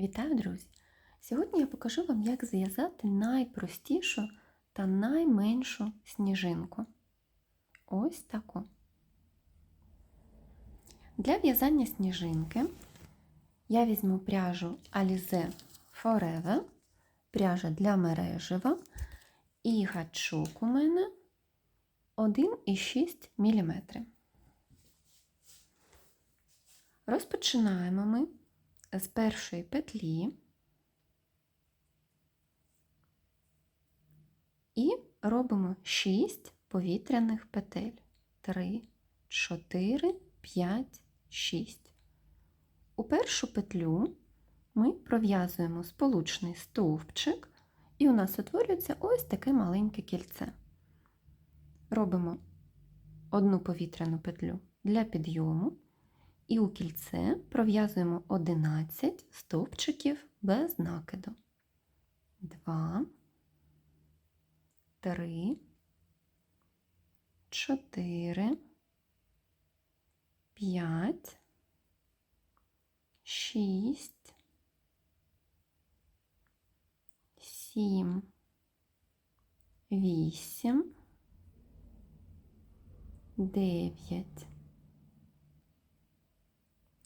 Вітаю, друзі! Сьогодні я покажу вам, як зв'язати найпростішу та найменшу сніжинку. Ось таку. Для в'язання сніжинки я візьму пряжу Alize Forever, пряжа для мережева і гачок у мене 1,6 мм. Розпочинаємо ми з першої петлі і робимо 6 повітряних петель. 3, 4, 5, 6. У першу петлю ми пров'язуємо сполучний стовпчик, і у нас утворюється ось таке маленьке кільце. Робимо одну повітряну петлю для підйому. І у кільце пров'язуємо 11 стовпчиків без накиду. 2, 3, 4, 5, 6, 7, 8, 9,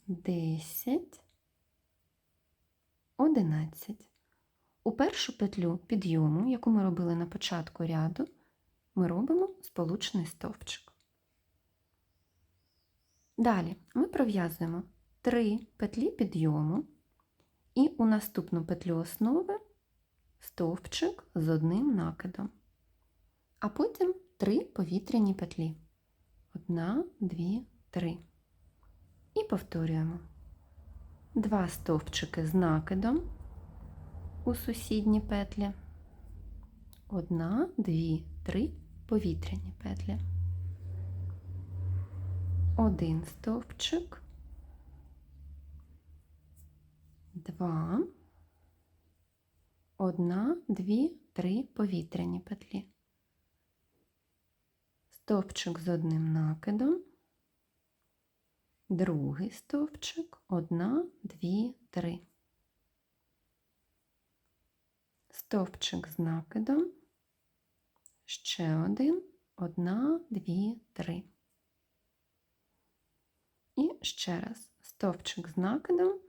10, 11. У першу петлю підйому, яку ми робили на початку ряду, ми робимо сполучний стовпчик. Далі ми пров'язуємо 3 петлі підйому і у наступну петлю основи стовпчик з одним накидом, а потім 3 повітряні петлі. Одна, дві, три. І повторюємо. Два стовпчики з накидом у сусідні петлі, одна, дві, три повітряні петлі, один стовпчик, два, одна, дві, три повітряні петлі, стовпчик з одним накидом другий стовпчик, одна, дві, три. Стовпчик з накидом, ще один, одна, дві, три. І ще раз. Стовпчик з накидом,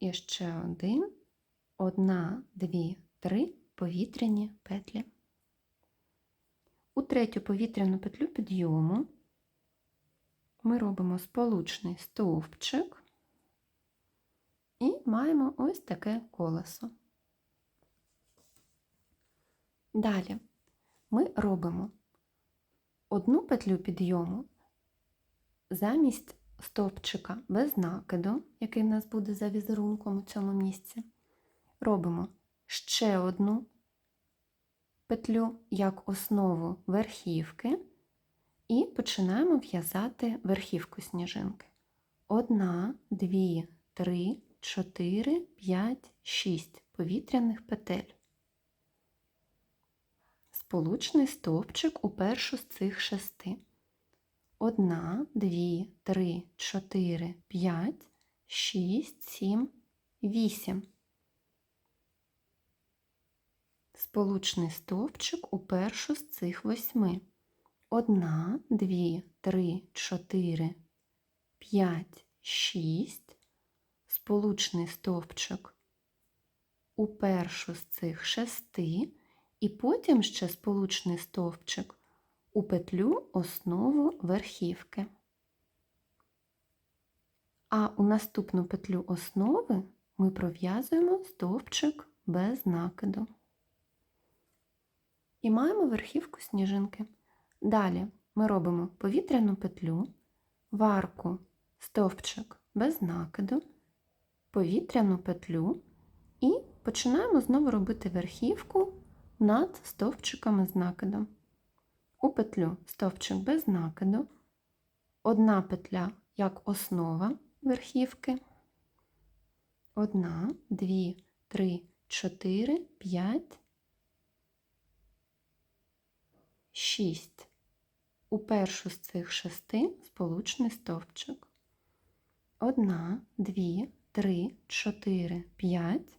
і ще один, одна, дві, три. Повітряні петлі. У третю повітряну петлю підйому ми робимо сполучний стовпчик і маємо ось таке колесо. Далі ми робимо одну петлю підйому замість стовпчика без накиду, який в нас буде за візерунком у цьому місці. Робимо ще одну петлю як основу верхівки. І починаємо в'язати верхівку сніжинки. Одна, дві, три, чотири, п'ять, шість повітряних петель. Сполучний стовпчик у першу з цих шести. Одна, дві, три, чотири, п'ять, шість, сім, вісім. Сполучний стовпчик у першу з цих восьми. Одна, дві, три, чотири, п'ять, шість, сполучний стовпчик у першу з цих шести, і потім ще сполучний стовпчик у петлю основу верхівки. А у наступну петлю основи ми пров'язуємо стовпчик без накиду. І маємо верхівку сніжинки. Далі ми робимо повітряну петлю, варку, стовпчик без накиду, повітряну петлю і починаємо знову робити верхівку над стовпчиками з накидом. У петлю стовпчик без накиду, одна петля як основа верхівки, одна, дві, три, чотири, п'ять, шість у першу з цих шести сполучний стовпчик. Одна, дві, 3, 4, 5,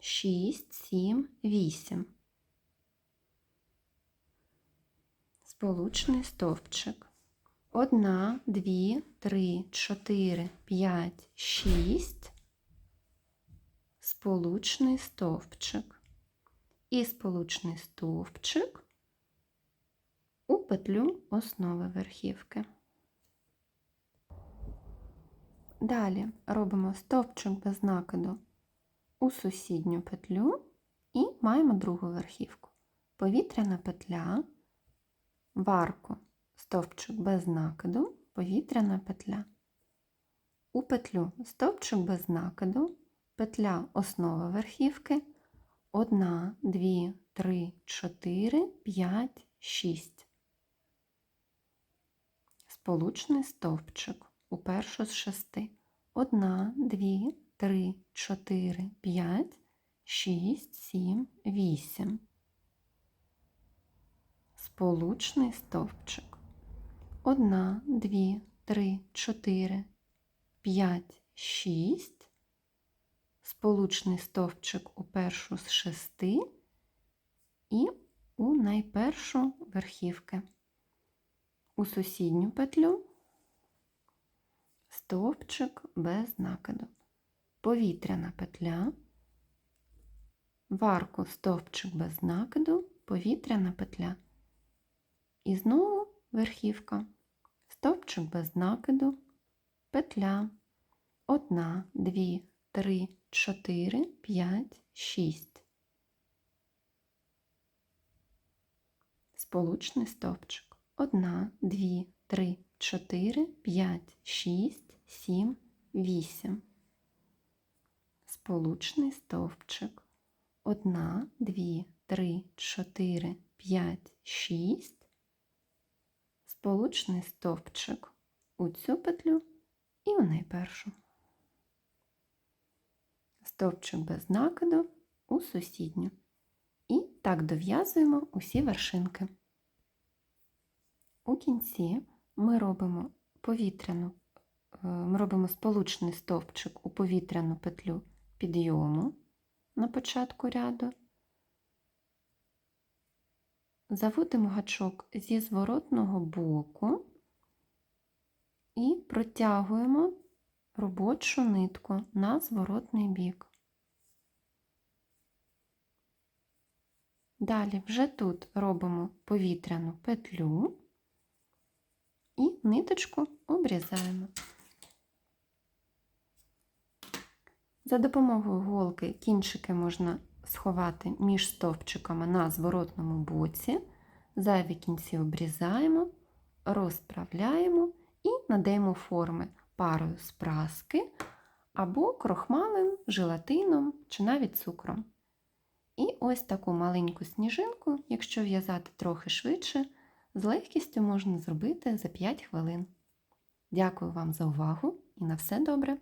6, 7, 8. Сполучний стовпчик. 1, 2, 3, 4, 5, 6. Сполучний стовпчик. І сполучний стовпчик петлю основи верхівки. Далі робимо стовпчик без накиду у сусідню петлю і маємо другу верхівку. Повітряна петля, в арку стовпчик без накиду, повітряна петля. У петлю стовпчик без накиду, петля основа верхівки, 1, 2, 3, 4, 5, 6. Сполучний стовпчик у першу з шести. 1, 2, 3, 4, 5, 6, 7, 8. Сполучний стовпчик. 1, 2, 3, 4, 5, 6. Сполучний стовпчик у першу з шести і у найпершу верхівки. У сусідню петлю стовпчик без накиду. Повітряна петля, в арку стовпчик без накиду, повітряна петля. І знову верхівка, стовпчик без накиду, петля, 1, 2, 3, 4, 5, 6. Сполучний стовпчик. 1, 2, 3, 4, 5, 6, 7, 8. Сполучний стовпчик. 1, 2, 3, 4, 5, 6. Сполучний стовпчик у цю петлю і у найпершу. Стовпчик без накиду у сусідню. І так дов'язуємо усі вершинки. У кінці ми робимо повітряну, е, ми робимо сполучний стовпчик у повітряну петлю підйому на початку ряду. Заводимо гачок зі зворотного боку і протягуємо робочу нитку на зворотний бік. Далі вже тут робимо повітряну петлю і ниточку обрізаємо. За допомогою голки кінчики можна сховати між стовпчиками на зворотному боці, зайві кінці обрізаємо, розправляємо і надаємо форми парою з праски або крохмалем, желатином чи навіть цукром. І ось таку маленьку сніжинку, якщо в'язати трохи швидше, з легкістю можна зробити за 5 хвилин. Дякую вам за увагу і на все добре!